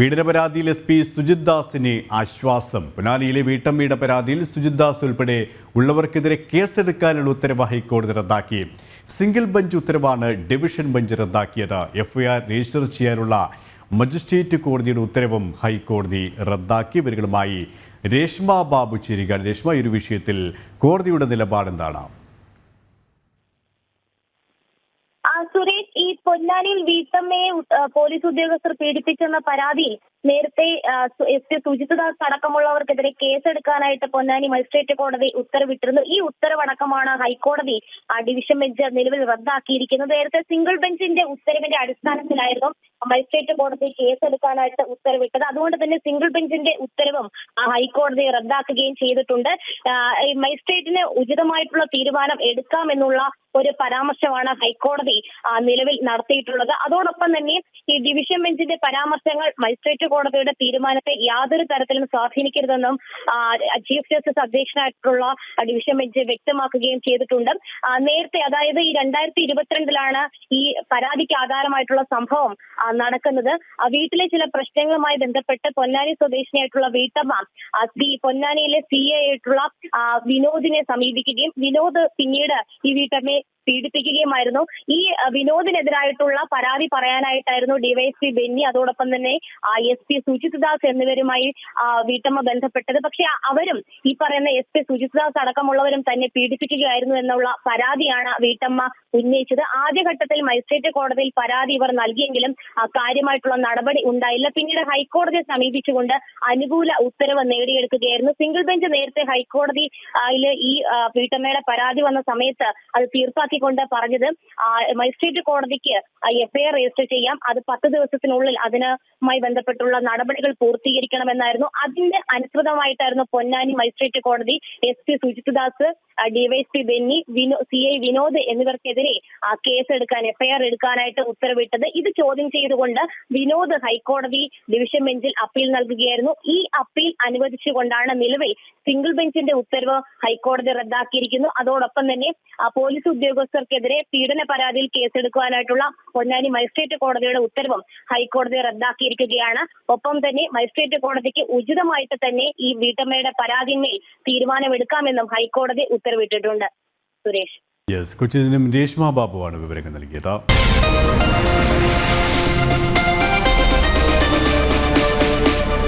പീഡന പരാതിയിൽ S P Sujith ദാസിന് ആശ്വാസം. പൊന്നാനിയിലെ വീട്ടമ്മയുടെ പരാതിയിൽ സുജിത് ദാസ് ഉൾപ്പെടെ ഉള്ളവർക്കെതിരെ കേസെടുക്കാനുള്ള ഉത്തരവ് ഹൈക്കോടതി റദ്ദാക്കി. സിംഗിൾ ബെഞ്ച് ഉത്തരവാണ് ഡിവിഷൻ ബെഞ്ച് റദ്ദാക്കിയത്. എഫ്ഐആർ രജിസ്റ്റർ ചെയ്യാനുള്ള മജിസ്ട്രേറ്റ് കോടതിയുടെ ഉത്തരവും ഹൈക്കോടതി റദ്ദാക്കി. ഇവരുകളുമായി രേഷ്മ ബാബു ചേരുക രേഷ്മ ഈ ഒരു വിഷയത്തിൽ കോടതിയുടെ നിലപാടെന്താണ്? സുരേഷ് ഈ പൊന്നാനിയിൽ വീട്ടമ്മയെ പോലീസ് ഉദ്യോഗസ്ഥർ പീഡിപ്പിച്ചെന്ന പരാതിയിൽ നേരത്തെ എസ് പി സുജിത്ദാസ് അടക്കമുള്ളവർക്കെതിരെ കേസെടുക്കാനായിട്ട് പൊന്നാനി മജിസ്ട്രേറ്റ് കോടതി ഉത്തരവിട്ടിരുന്നു. ഈ ഉത്തരവടക്കമാണ് ഹൈക്കോടതി ഡിവിഷൻ ബെഞ്ച് നിലവിൽ റദ്ദാക്കിയിരിക്കുന്നത്. നേരത്തെ സിംഗിൾ ബെഞ്ചിന്റെ ഉത്തരവിന്റെ അടിസ്ഥാനത്തിലായിരുന്നു മജിസ്ട്രേറ്റ് കോടതി കേസെടുക്കാനായിട്ട് ഉത്തരവിട്ടത്. അതുകൊണ്ട് തന്നെ സിംഗിൾ ബെഞ്ചിന്റെ ഉത്തരവും ഹൈക്കോടതി റദ്ദാക്കുകയും ചെയ്തിട്ടുണ്ട്. മജിസ്ട്രേറ്റിന് ഉചിതമായിട്ടുള്ള തീരുമാനം എടുക്കാമെന്നുള്ള ഒരു പരാമർശമാണ് ഹൈക്കോടതി നിലവിൽ നടത്തിയിട്ടുള്ളത്. അതോടൊപ്പം തന്നെ ഈ ഡിവിഷൻ ബെഞ്ചിന്റെ പരാമർശങ്ങൾ മജിസ്ട്രേറ്റ് കോടതിയുടെ തീരുമാനത്തെ യാതൊരു തരത്തിലും സ്വാധീനിക്കരുതെന്നും ചീഫ് ജസ്റ്റിസ് അധ്യക്ഷനായിട്ടുള്ള ഡിവിഷൻ ബെഞ്ച് വ്യക്തമാക്കുകയും ചെയ്തിട്ടുണ്ട്. നേരത്തെ അതായത് ഈ രണ്ടായിരത്തി ഇരുപത്തിരണ്ടിലാണ് ഈ പരാതിക്ക് ആധാരമായിട്ടുള്ള സംഭവം നടക്കുന്നത്. വീട്ടിലെ ചില പ്രശ്നങ്ങളുമായി ബന്ധപ്പെട്ട് പൊന്നാനി സ്വദേശിനിയായിട്ടുള്ള വീട്ടമ്മ സി പൊന്നാനിയിലെ സി എ ആയിട്ടുള്ള വിനോദിനെ സമീപിക്കുകയും വിനോദ് പിന്നീട് ഈ വീട്ടമ്മയെ പീഡിപ്പിക്കുകയുമായിരുന്നു. ഈ വിനോദിനെതിരായിട്ടുള്ള പരാതി പറയാനായിട്ടായിരുന്നു ഡിവൈഎസ്പി ബെന്നി അതോടൊപ്പം തന്നെ എസ് പി സുജിത് ദാസ് എന്നിവരുമായി വീട്ടമ്മ ബന്ധപ്പെട്ടത്. പക്ഷെ അവരും ഈ പറയുന്ന എസ് പി സുജിത് ദാസ് അടക്കമുള്ളവരും തന്നെ പീഡിപ്പിക്കുകയായിരുന്നു എന്നുള്ള പരാതിയാണ് വീട്ടമ്മ ഉന്നയിച്ചത്. ആദ്യഘട്ടത്തിൽ മജിസ്ട്രേറ്റ് കോടതിയിൽ പരാതി ഇവർ നൽകിയെങ്കിലും കാര്യമായിട്ടുള്ള നടപടി ഉണ്ടായില്ല. പിന്നീട് ഹൈക്കോടതിയെ സമീപിച്ചുകൊണ്ട് അനുകൂല ഉത്തരവ് നേടിയെടുക്കുകയായിരുന്നു. സിംഗിൾ ബെഞ്ച് നേരത്തെ ഹൈക്കോടതിയിൽ ഈ വീട്ടമ്മയുടെ പരാതി വന്ന സമയത്ത് അത് തീർപ്പാക്കിക്കൊണ്ട് പറഞ്ഞത് മജിസ്ട്രേറ്റ് കോടതിക്ക് എഫ്ഐആർ രജിസ്റ്റർ ചെയ്യാം. അത് പത്ത് ദിവസത്തിനുള്ളിൽ അതിനുമായി ബന്ധപ്പെട്ടുള്ള നടപടികൾ പൂർത്തീകരിക്കണമെന്നായിരുന്നു. അതിന്റെ അനുസൃതമായിട്ടായിരുന്നു പൊന്നാനി മജിസ്ട്രേറ്റ് കോടതി S P Sujith Das DYSP Benny Vino C I Vinod എന്നിവർക്കെതിരെ ആ, കേസെടുക്കാൻ എഫ്ഐആർ എടുക്കാനായിട്ട് ഉത്തരവിട്ടത്. ഇത് ചോദ്യം ചെയ്തുകൊണ്ട് വിനോദ് ഹൈക്കോടതി ഡിവിഷൻ ബെഞ്ചിൽ അപ്പീൽ നൽകുകയായിരുന്നു. ഈ അപ്പീൽ അനുവദിച്ചുകൊണ്ടാണ് നിലവിൽ സിംഗിൾ ബെഞ്ചിന്റെ ഉത്തരവ് ഹൈക്കോടതി റദ്ദാക്കിയിരിക്കുന്നു. അതോടൊപ്പം തന്നെ പോലീസ് പോലീസ് ഉദ്യോഗസ്ഥർക്കെതിരെ പീഡന പരാതിയിൽ കേസെടുക്കുവാനായിട്ടുള്ള പൊന്നാനി മജിസ്ട്രേറ്റ് കോടതിയുടെ ഉത്തരവും ഹൈക്കോടതി റദ്ദാക്കിയിരിക്കുകയാണ്. ഒപ്പം തന്നെ മജിസ്ട്രേറ്റ് കോടതിക്ക് ഉചിതമായിട്ട് തന്നെ ഈ വീട്ടമ്മയുടെ പരാതിന്മേൽ തീരുമാനമെടുക്കാമെന്നും ഹൈക്കോടതി ഉത്തരവിട്ടിട്ടുണ്ട്. സുരേഷ്. യെസ് നിന്നും രേഷ്മ ബാബുവാണ് വിവരങ്ങൾ നൽകിയത്.